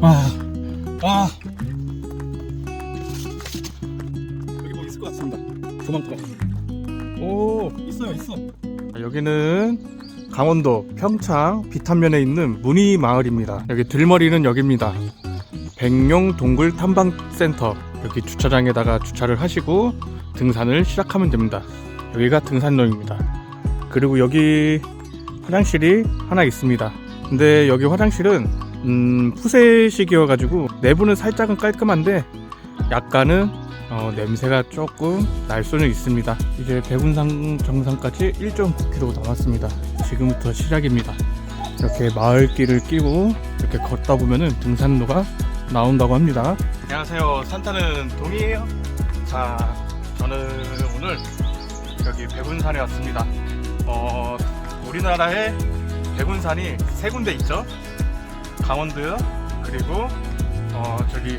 아, 아. 여기 뭐 있을 것 같습니다. 조만간. 오, 있어요, 있어. 여기는 강원도 평창 비탄면에 있는 문희 마을입니다. 여기 들머리는 여기입니다. 백룡 동굴 탐방센터. 여기 주차장에다가 주차를 하시고 등산을 시작하면 됩니다. 여기가 등산로입니다. 그리고 여기 화장실이 하나 있습니다. 근데 여기 화장실은 음, 푸세식이어가지고 내부는 살짝은 깔끔한데 약간은 어, 냄새가 조금 날 수는 있습니다. 이제 백운산 정상까지 1.9km 남았습니다. 지금부터 시작입니다. 이렇게 마을길을 끼고 이렇게 걷다 보면은 등산로가 나온다고 합니다. 안녕하세요. 산타는 동이에요. 자, 저는 오늘 여기 백운산에 왔습니다. 어, 우리나라에 백운산이 세 군데 있죠. 강원도요. 그리고 어, 저기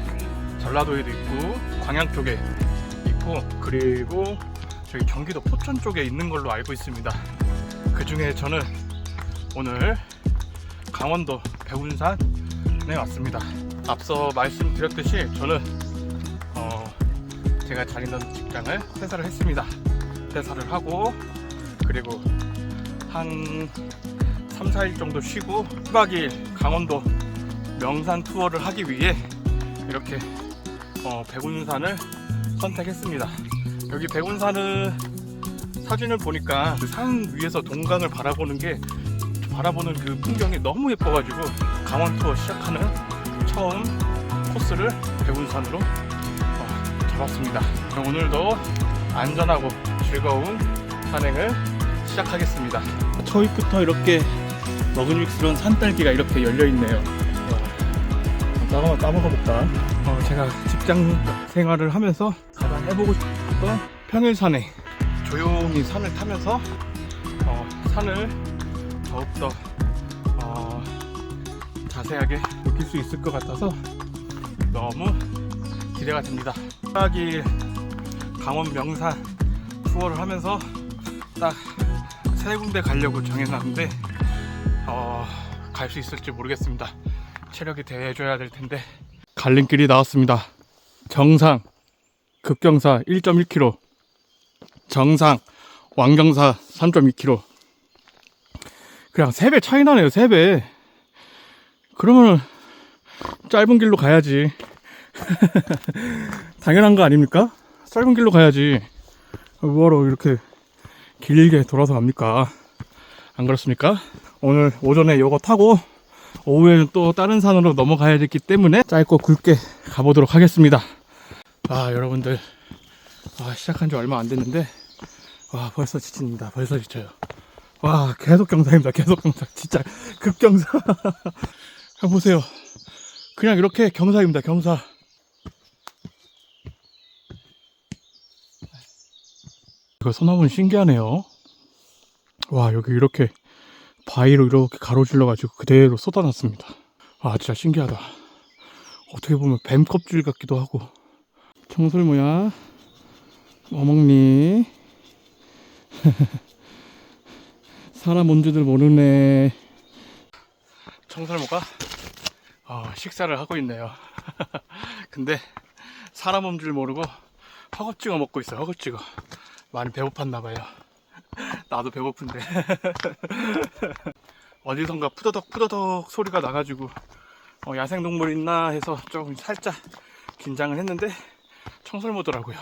전라도에도 있고 광양 쪽에 있고 그리고 저기 경기도 포천 쪽에 있는 걸로 알고 있습니다. 그 중에 저는 오늘 강원도 백운산에 왔습니다. 앞서 말씀드렸듯이 저는 어, 제가 다니던 직장을 퇴사를 했습니다. 퇴사를 하고 그리고 한 3, 4일 정도 쉬고 1박 2일 강원도 명산 투어를 하기 위해 이렇게 어, 백운산을 선택했습니다. 여기 백운산은 사진을 보니까 그 산 위에서 동강을 바라보는 게 바라보는 그 풍경이 너무 예뻐가지고 강원 투어 시작하는 처음 코스를 백운산으로 어, 잡았습니다. 오늘도 안전하고 즐거운 산행을 시작하겠습니다. 초입부터 이렇게 먹은육스러운 산딸기가 이렇게 열려 있네요. 따먹어 따먹어 볼까? 어, 제가 직장 생활을 하면서 가장 해보고 싶었던 평일산에 조용히 산을 타면서 어, 산을 더욱더 어, 자세하게 느낄 수 있을 것 같아서 너무 기대가 됩니다. 딱이 강원 명산 투어를 하면서 딱 세 군데 가려고 정해놨는데 어, 갈 수 있을지 모르겠습니다. 체력이 대해줘야 될 텐데 갈림길이 나왔습니다. 정상 급경사 1.1km 정상 왕경사 3.2km 그냥 3배 차이 나네요 3배 그러면 짧은 길로 가야지 당연한 거 아닙니까? 짧은 길로 가야지 뭐하러 이렇게 길게 돌아서 갑니까? 안 그렇습니까? 오늘 오전에 요거 타고 오후에는 또 다른 산으로 넘어가야 되기 때문에 짧고 굵게 가보도록 하겠습니다. 아 여러분들 아, 시작한 지 얼마 안 됐는데 와 벌써 지칩니다. 벌써 지쳐요. 와 계속 경사입니다. 계속 경사. 진짜 급경사. 보세요. 그냥 이렇게 경사입니다. 경사. 이거 소나무는 신기하네요. 와 여기 이렇게 바위로 이렇게 가로질러 가지고 그대로 쏟아놨습니다. 아 진짜 신기하다. 어떻게 보면 뱀 껍질 같기도 하고. 청설모야, 뭐 먹니? 사람 뭔지들 모르네. 청설모가 어, 식사를 하고 있네요. 근데 사람 온 줄 모르고 허겁지겁 먹고 있어요. 허겁지겁. 많이 배고팠나 봐요. 나도 배고픈데. 어디선가 푸더덕 푸더덕 소리가 나가지고 어, 야생동물 있나 해서 조금 살짝 긴장을 했는데 청설모더라고요.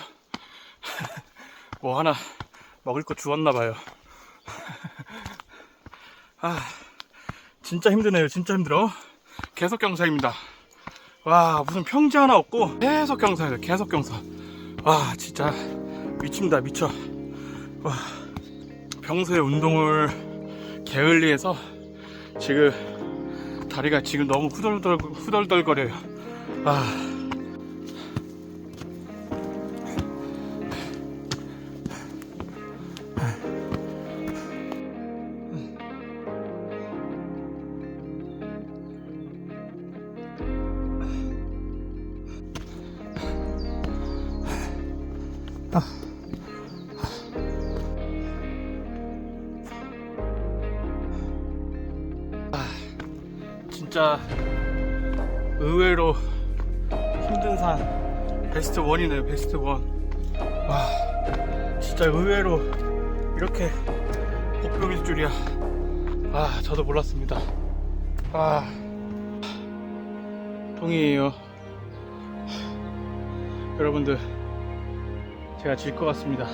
뭐 하나 먹을 거 주웠나 봐요. 아 진짜 힘드네요. 진짜 힘들어. 계속 경사입니다. 와 무슨 평지 하나 없고 계속 경사예요. 계속 경사. 와 진짜 미칩니다. 미쳐. 와 평소에 운동을 게을리해서 지금 다리가 지금 너무 후덜덜 후덜덜거려요. 아. 진짜 의외로 힘든 산. 베스트 원이네요 베스트 원와 진짜 의외로 이렇게 복병일 줄이야. 아 저도 몰랐습니다. 아 동이에요. 여러분들 제가 질 것 같습니다.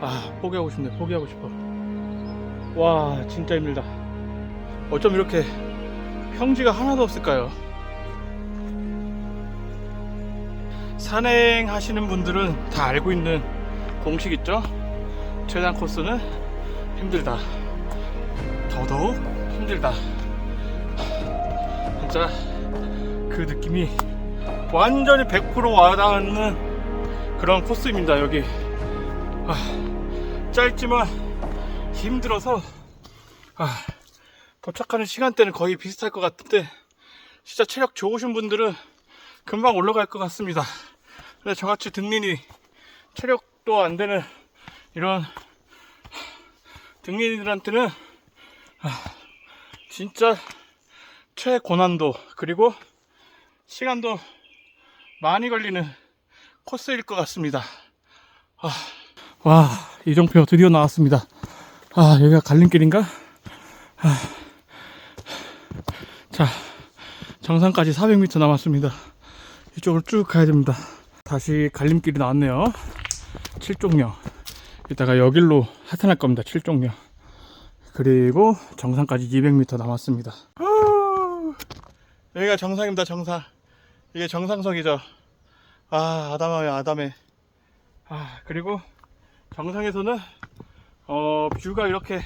아 포기하고 싶네 포기하고 싶어. 와 진짜 힘들다. 어쩜 이렇게 평지가 하나도 없을까요? 산행하시는 분들은 다 알고 있는 공식 있죠? 최단 코스는 힘들다. 더더욱 힘들다. 진짜 그 느낌이 완전히 100% 와닿는 그런 코스입니다 여기. 아, 짧지만 힘들어서 아, 도착하는 시간대는 거의 비슷할 것 같은데 진짜 체력 좋으신 분들은 금방 올라갈 것 같습니다 근데 저같이 등린이 체력도 안 되는 이런 등린이들한테는 아, 진짜 최고난도 그리고 시간도 많이 걸리는 코스일 것 같습니다. 아, 와, 이정표 드디어 나왔습니다. 아, 여기가 갈림길인가? 아, 자, 정상까지 400m 남았습니다. 이쪽으로 쭉 가야 됩니다. 다시 갈림길이 나왔네요. 칠종령. 이따가 여길로 하산할 겁니다. 칠종령. 그리고 정상까지 200m 남았습니다. 후, 여기가 정상입니다. 정상. 이게 정상석이죠. 아, 아담하네, 아담해. 아, 그리고 정상에서는 어, 뷰가 이렇게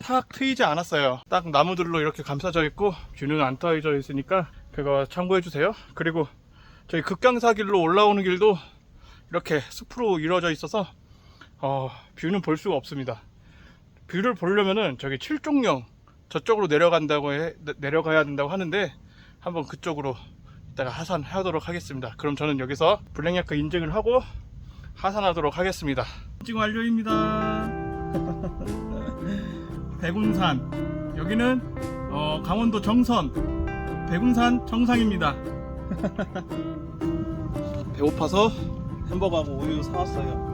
탁 트이지 않았어요. 딱 나무들로 이렇게 감싸져 있고 뷰는 안 트여져 있으니까 그거 참고해 주세요. 그리고 저희 극강사길로 올라오는 길도 이렇게 숲으로 이루어져 있어서 어, 뷰는 볼 수가 없습니다. 뷰를 보려면은 저기 칠종령 저쪽으로 내려간다고 해, 내- 내려가야 된다고 하는데 한번 그쪽으로 이따가 하산하도록 하겠습니다. 그럼 저는 여기서 블랙야크 인증을 하고 하산하도록 하겠습니다. 인증 완료입니다. 백운산 여기는 어, 강원도 정선 백운산 정상입니다. 배고파서 햄버거하고 우유 사왔어요.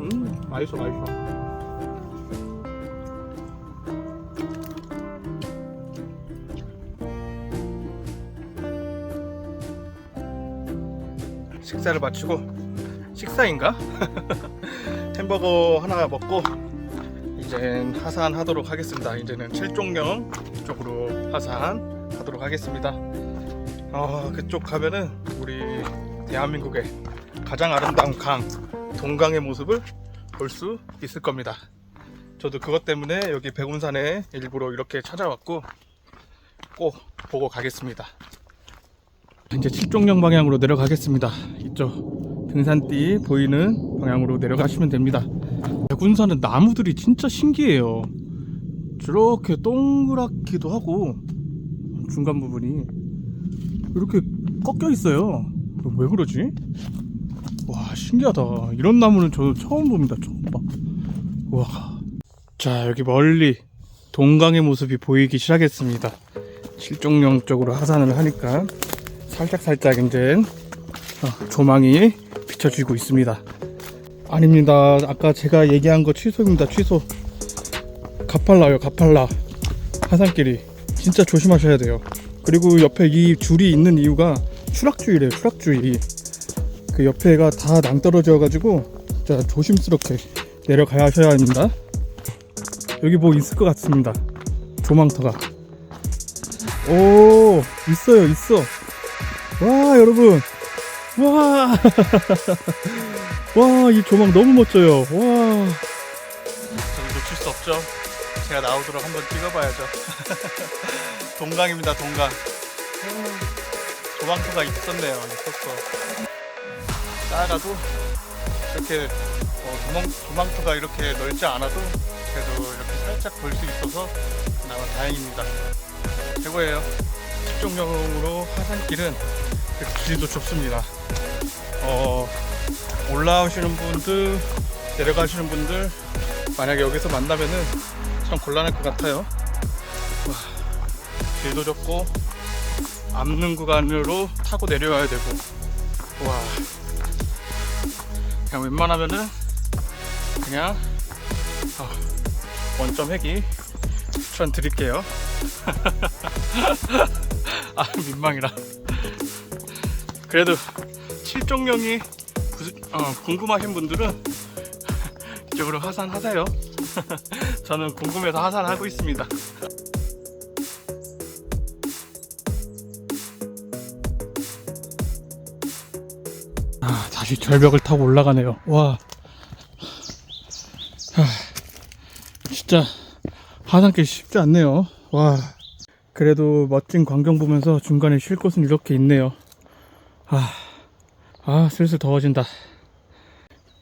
음 맛있어 맛있어. 식사를 마치고 식사인가? 햄버거 하나 먹고 이제 하산하도록 하겠습니다. 이제는 칠종령 쪽으로 하산하도록 하겠습니다. 어, 그쪽 가면은 우리 대한민국의 가장 아름다운 강 동강의 모습을 볼 수 있을 겁니다. 저도 그것 때문에 여기 백운산에 일부러 이렇게 찾아왔고 꼭 보고 가겠습니다. 이제 칠종령 방향으로 내려가겠습니다. 이쪽 등산띠 보이는 방향으로 내려가시면 됩니다. 백운산은 나무들이 진짜 신기해요. 저렇게 동그랗기도 하고 중간 부분이 이렇게 꺾여 있어요. 왜 그러지? 와 신기하다. 이런 나무는 저도 처음 봅니다. 처음 봐. 와. 자 여기 멀리 동강의 모습이 보이기 시작했습니다. 칠종령 쪽으로 하산을 하니까 살짝 살짝 이제 어, 조망이 비춰지고 있습니다. 아닙니다. 아까 제가 얘기한 거 취소입니다. 취소. 가팔라요, 가팔라. 하산길이 진짜 조심하셔야 돼요. 그리고 옆에 이 줄이 있는 이유가 추락주의래요. 추락주의. 그 옆에가 다 낭떨어져가지고 자 조심스럽게 내려가야 하셔야 합니다. 여기 뭐 있을 것 같습니다. 조망터가. 오 있어요, 있어. 와 여러분 와 와, 이 조망 너무 멋져요. 와. 저도 놓칠 수 없죠. 제가 나오도록 한번 찍어봐야죠. 동강입니다, 동강. 음, 조망터가 있었네요, 있었어. 작아도 이렇게 어, 조망, 조망터가 이렇게 넓지 않아도 그래도 이렇게 살짝 볼 수 있어서 그나마 다행입니다. 최고예요. 식종용으로 하산길은 그 길이도 좁습니다. 어, 올라오시는 분들, 내려가시는 분들, 만약에 여기서 만나면은 참 곤란할 것 같아요. 길도 좁고 앞는 구간으로 타고 내려와야 되고 와 그냥 웬만하면은 그냥 어, 원점 회기 추천 드릴게요 아 민망이라 그래도 실종령이 부- 어, 궁금하신 분들은 이쪽으로 하산하세요 저는 궁금해서 하산하고 있습니다 아, 다시 절벽을 타고 올라가네요. 와. 하, 진짜 하산길 쉽지 않네요. 와. 그래도 멋진 광경 보면서 중간에 쉴 곳은 이렇게 있네요. 아, 아, 슬슬 더워진다.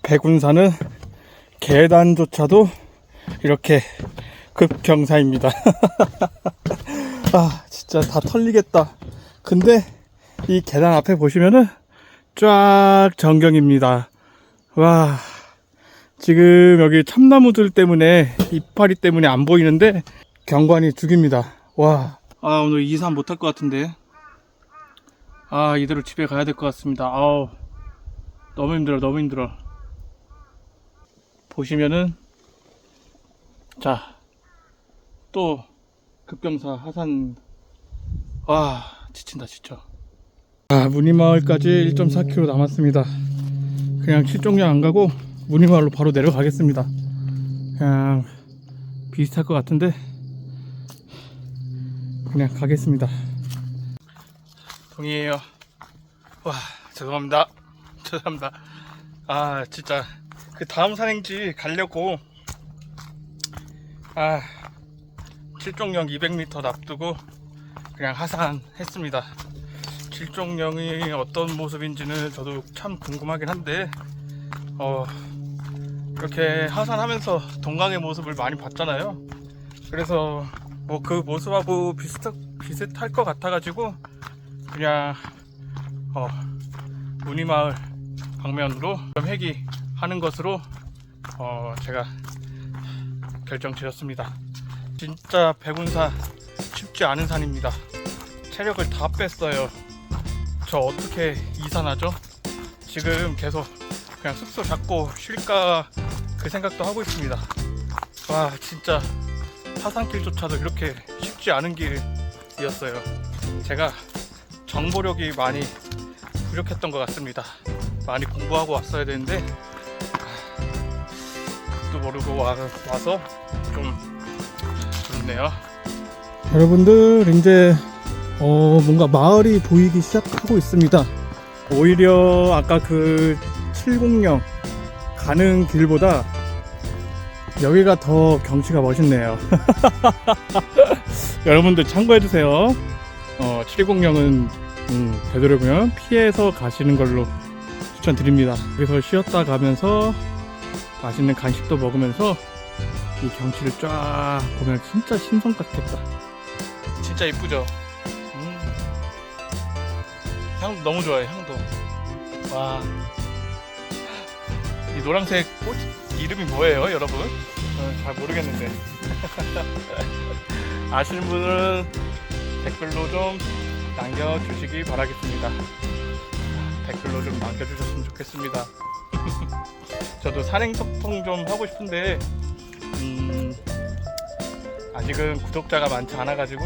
백운산은 계단조차도 이렇게 급경사입니다. 아, 진짜 다 털리겠다. 근데 이 계단 앞에 보시면은 쫙 전경입니다. 와, 지금 여기 참나무들 때문에 이파리 때문에 안 보이는데 경관이 죽입니다. 와, 아 오늘 이산 못할 것 같은데. 아 이대로 집에 가야 될 것 같습니다. 아우 너무 힘들어, 너무 힘들어. 보시면은 자 또 급경사 하산 와 지친다 지쳐. 아, 문이마을까지 1.4km 남았습니다. 그냥 실종령 안 가고 문이마을로 바로 내려가겠습니다. 그냥 비슷할 것 같은데 그냥 가겠습니다. 동이에요. 와, 죄송합니다. 죄송합니다. 아, 진짜 그 다음 산행지 가려고 아, 실종령 200m 납두고 그냥 하산했습니다. 실종령이 어떤 모습인지는 저도 참 궁금하긴 한데 어 이렇게 하산하면서 동강의 모습을 많이 봤잖아요 그래서 뭐 그 모습하고 비슷 비슷할 것 같아가지고 그냥 어 문이마을 방면으로 좀 회기 하는 것으로 어 제가 결정 지었습니다 진짜 백운사 쉽지 않은 산입니다 체력을 다 뺐어요 저 어떻게 이산하죠? 지금 계속 그냥 숙소 잡고 쉴까 그 생각도 하고 있습니다. 와 진짜 하산길조차도 이렇게 쉽지 않은 길이었어요. 제가 정보력이 많이 부족했던 것 같습니다. 많이 공부하고 왔어야 되는데 또 모르고 와, 와서 좀 그렇네요. 여러분들 이제 어, 뭔가 마을이 보이기 시작하고 있습니다. 오히려 아까 그 706 가는 길보다 여기가 더 경치가 멋있네요. 여러분들 참고해주세요. 어, 706은 음, 되도록이면 피해서 가시는 걸로 추천드립니다. 여기서 쉬었다 가면서 맛있는 간식도 먹으면서 이 경치를 쫙 보면 진짜 신선 같겠다. 진짜 이쁘죠? 음. 향 너무 좋아요 향도 와 이 노란색 꽃 이름이 뭐예요 여러분 어, 잘 모르겠는데 아시는 분은 댓글로 좀 남겨주시기 바라겠습니다 댓글로 좀 남겨주셨으면 좋겠습니다 저도 산행 소통 좀 하고 싶은데 음, 아직은 구독자가 많지 않아 가지고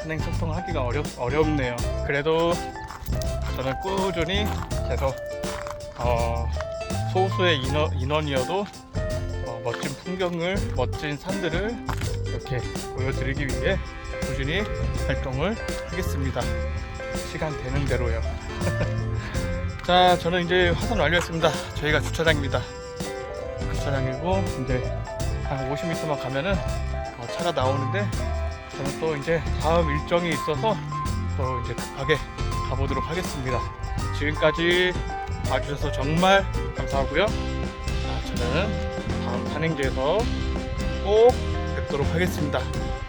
산행 소통 하기가 어렵, 어렵네요. 그래도 저는 꾸준히 계속 어, 소수의 인원, 인원이어도 어, 멋진 풍경을, 멋진 산들을 이렇게 보여드리기 위해 꾸준히 활동을 하겠습니다. 시간 되는 대로요. 자, 저는 이제 화산 완료했습니다. 저희가 주차장입니다. 주차장이고 이제 한 50m만 가면은 어, 차가 나오는데 저는 또 이제 다음 일정이 있어서 또 이제 급하게 가보도록 하겠습니다. 지금까지 봐주셔서 정말 감사하고요. 아, 저는 다음 산행지에서 꼭 뵙도록 하겠습니다.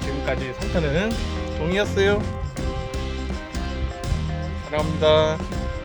지금까지 산타는 종이었어요. 사랑합니다.